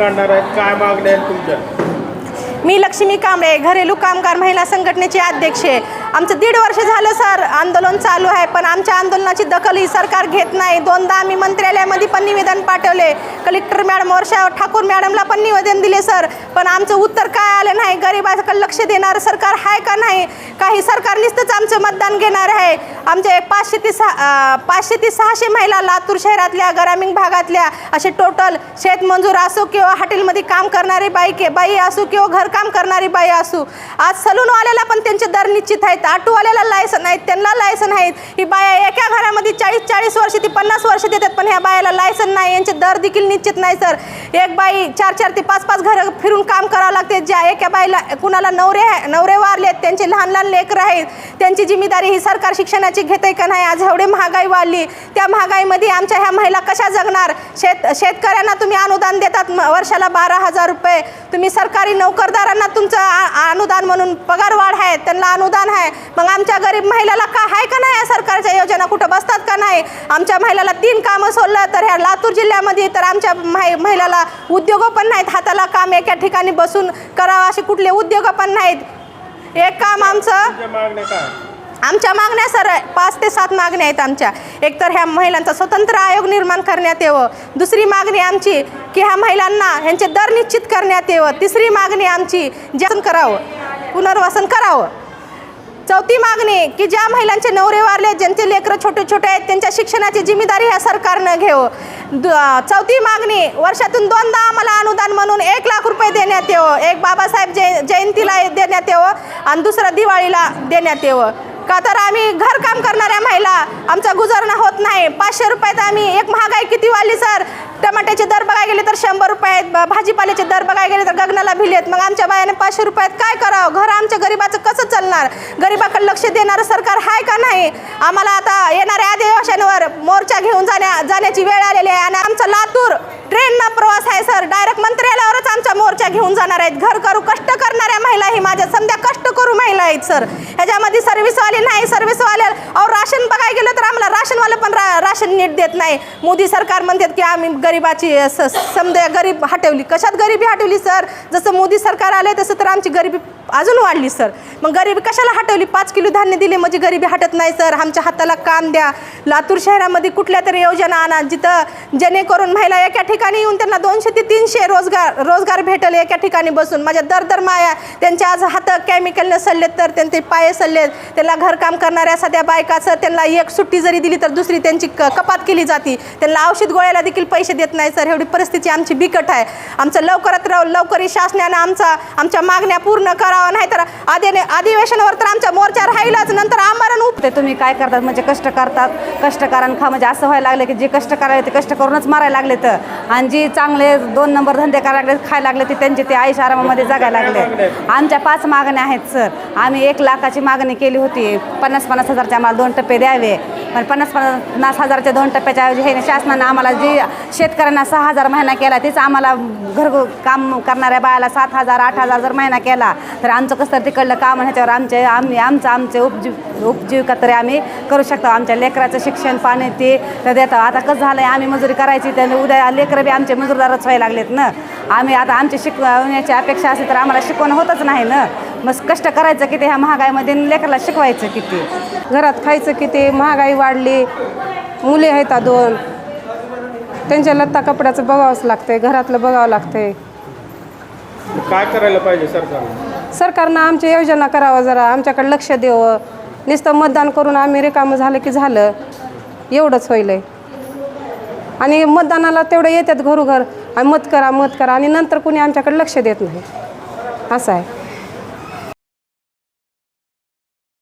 काढणार आहेत? काय मागण्या आहेत तुमच्या? मी लक्ष्मी कांबळे घरेलू कामगार महिला संघटनेची अध्यक्ष आहे. आमचं दीड वर्ष झालं सर आंदोलन चालू आहे पण आमच्या आंदोलनाची दखल ही सरकार घेत नाही. दोनदा आम्ही मंत्रालयामध्ये पण निवेदन पाठवले. कलेक्टर मॅडम वर्षा ठाकूर मॅडमला पण निवेदन दिले सर. पण आमचं उत्तर काय आलं नाही? गरिबाकडे लक्ष देणारं सरकार आहे का नाही? काही सरकार निस्तच आमचं मतदान घेणार आहे. आमचे पाचशे ते सहा पाचशे ते सहाशे महिला लातूर शहरातल्या ग्रामीण भागातल्या असे टोटल शेतमजूर असो किंवा हॉटेलमध्ये काम करणारी बाई के बाई असू किंवा घरकाम करणारी बाई असू आज सलूनवाल्याला पण त्यांचे दर निश्चित आहेत. ऑटोवाल्याला लायसन आहेत त्यांना लायसन आहेत ही बाया एका घरामध्ये चाळीस चाळीस वर्ष ते पन्नास वर्ष देतात पण ह्या बायाला लायसन नाही. यांचे दर देखील निश्चित नाही सर. एक बाई चार चार ते पाच पाच घरं फिरून काम करावं लागते. ज्या एका बाईला कुणाला नवरे नवरे वारले आहेत त्यांचे लहान लहान लेकरं आहेत. त्यांची जिम्मेदारी ही सरकार शिक्षणाची घेते का नाही? आज एवढे महागाई वाढली. त्या महागाईमध्ये आमच्या ह्या महिला कशा जगणार? शेत शेतकऱ्यांना तुम्ही अनुदान देतात वर्षाला बारा हजार रुपये. तुम्ही सरकारी नोकरदारांना तुमचं आ- अनुदान म्हणून पगार वाढ आहे त्यांना अनुदान आहे. मग आमच्या गरीब महिलाला का आहे का नाही या सरकारच्या योजना? कुठं बसतात का नाही? आमच्या महिलाला तीन कामं सोडलं तर ह्या लातूर जिल्ह्यामध्ये तर आमच्या माहि महिलाला उद्योग पण नाहीत. हाताला काम एका ठिकाणी बसून करावं असे कुठले उद्योग पण नाहीत. एक काम आमचं आमच्या मागण्या सर पाच ते सात मागण्या आहेत आमच्या. एकतर ह्या महिलांचा स्वतंत्र आयोग निर्माण करण्यात यावं. दुसरी मागणी आमची की ह्या महिलांना ह्यांचे दर निश्चित करण्यात यावं. तिसरी मागणी आमची जतन करावं. पुनर्वसन करावं. चौथी मागणी की ज्या महिलांचे नवरे वारले ज्यांचे लेकरं छोटे छोटे आहेत त्यांच्या शिक्षणाची जिम्मेदारी ह्या सरकारनं घेवं. चौथी मागणी वर्षातून दोनदा आम्हाला अनुदान म्हणून एक लाख रुपये देण्यात येवं. एक बाबासाहेब जय जयंतीला देण्यात येवं आणि दुसरं दिवाळीला देण्यात येवं. का तर आम्ही घरकाम करणाऱ्या महिला आमचा गुजरणा होत नाही. पाचशे रुपयात आम्ही एक महागाई किती वाढली सर? टमाट्याचे दर बघायला गेले तर शंभर रुपये आहेत भाजीपाल्याचे दर बघायला गेले तर गगनाला भिले आहेत. मग आमच्या बायाने पाचशे रुपयात काय करावं? घर आमच्या गरिबाचं कसं चालणार? गरिबाकडे लक्ष देणारं सरकार आहे का नाही? आम्हाला आता येणाऱ्या अधिवेशनावर मोर्चा घेऊन जाण्या जाण्याची वेळ आलेली आहे. आणि आमचा लातूर ट्रेननं प्रवास आहे सर. डायरेक्ट मंत्रालयावरच आमचा मोर्चा घेऊन जाणार आहेत. घर करू कष्ट करणाऱ्या महिला ही माझ्या समजा कष्ट करू महिला आहेत सर. ह्याच्यामध्ये सर्व्हिसवाले नाही. सर्व्हिसवाले अहो राशन बघायला गेलं तर आम्हाला राशनवाले पण रा राशन नीट देत नाही. मोदी सरकार म्हणतात की आम्ही गरिबाची स- समजा गरीब हटवली. कशात गरिबी हटवली सर? जसं मोदी सरकार आलं तसं तर आमची गरिबी अजून वाढली सर. मग गरिबी कशाला हटवली? पाच किलो धान्य दिले म्हणजे गरिबी हटत नाही सर. आमच्या हाताला काम द्या. लातूर शहरामध्ये कुठल्या तरी योजना आणा जिथं जेणेकरून महिला एका ठिकाणी येऊन त्यांना दोनशे ते तीनशे रोजगार रोजगार भेटेल एका ठिकाणी बसून. माझ्या दर दर माया त्यांच्या आज हात केमिकलनं सल्लेत तर त्यांचे पाय सल्लेत त्यांना घरकाम करणाऱ्या सध्या बायकाचं त्यांना एक सुट्टी जरी दिली तर दुसरी त्यांची क कपात केली जाते. त्यांना औषध गोळ्याला देखील पैसे देत नाही सर. एवढी परिस्थिती आमची बिकट आहे. आमचं लवकरात राहू लवकर शासनानं आमचा आमच्या मागण्या पूर्ण करा. करावा नाहीतर आधी अधिवेशनावर तर आमच्या मोर्चा राहिलाच. नंतर आमरण उपते तुम्ही काय करतात? म्हणजे कष्ट करतात. कष्ट करा खा म्हणजे असं व्हायला लागले की जे कष्ट करायला ते कष्ट करूनच मारायला लागले तर. आणि जे चांगले दोन नंबर धंदे करायला लागले खायला लागले ते त्यांचे ते आयुष आरामामध्ये जगायला लागले. आमच्या पाच मागण्या आहेत सर. आम्ही एक लाखाची मागणी केली होती. पन्नास पन्नास हजारच्या आम्हाला दोन टप्पे द्यावे. पण पन्नास पन्नास हजारच्या दोन टप्प्याच्या ऐवजी हे शासनानं आम्हाला जी शेतकऱ्यांना सहा हजार महिना केला तीच आम्हाला घर काम करणाऱ्या बायाला सात हजार आठ हजार जर महिना केला तर आमचं कसं तर तिकडलं काम ह्याच्यावर आमचे आम्ही आमचं आमचे उपजीव उपजीविका तरी आम्ही करू शकतो. आमच्या लेकराचं शिक्षण पाणी ते तर देतो. आता कसं झालं आहे आम्ही मजुरी करायची तर उद्या लेकरं बी आमचे मजूरदारच व्हायला लागलेत ना. आम्ही आता आमची शिकवण्याची अपेक्षा असेल तर आम्हाला शिकवणं होतच नाही ना. मग कष्ट करायचं किती? ह्या महागाईमध्ये लेकराला शिकवायचं किती? घरात खायचं किती? महागाई वाढली. मुले आहेत दोन त्यांच्या लत्ता कपड्याचं बघावंच लागतंय. घरातलं बघावं लागतंय. काय करायला पाहिजे सरकारने? सरकारनं आमच्या योजना करावं जरा. आमच्याकडे लक्ष द्यावं नुसतं मतदान करून आम्ही रिकामं झालं की झालं. एवढंच होईल आणि मतदानाला तेवढं येतात घरोघर. आणि मत करा मत करा. आणि नंतर कुणी आमच्याकडे लक्ष देत नाही. असं आहे.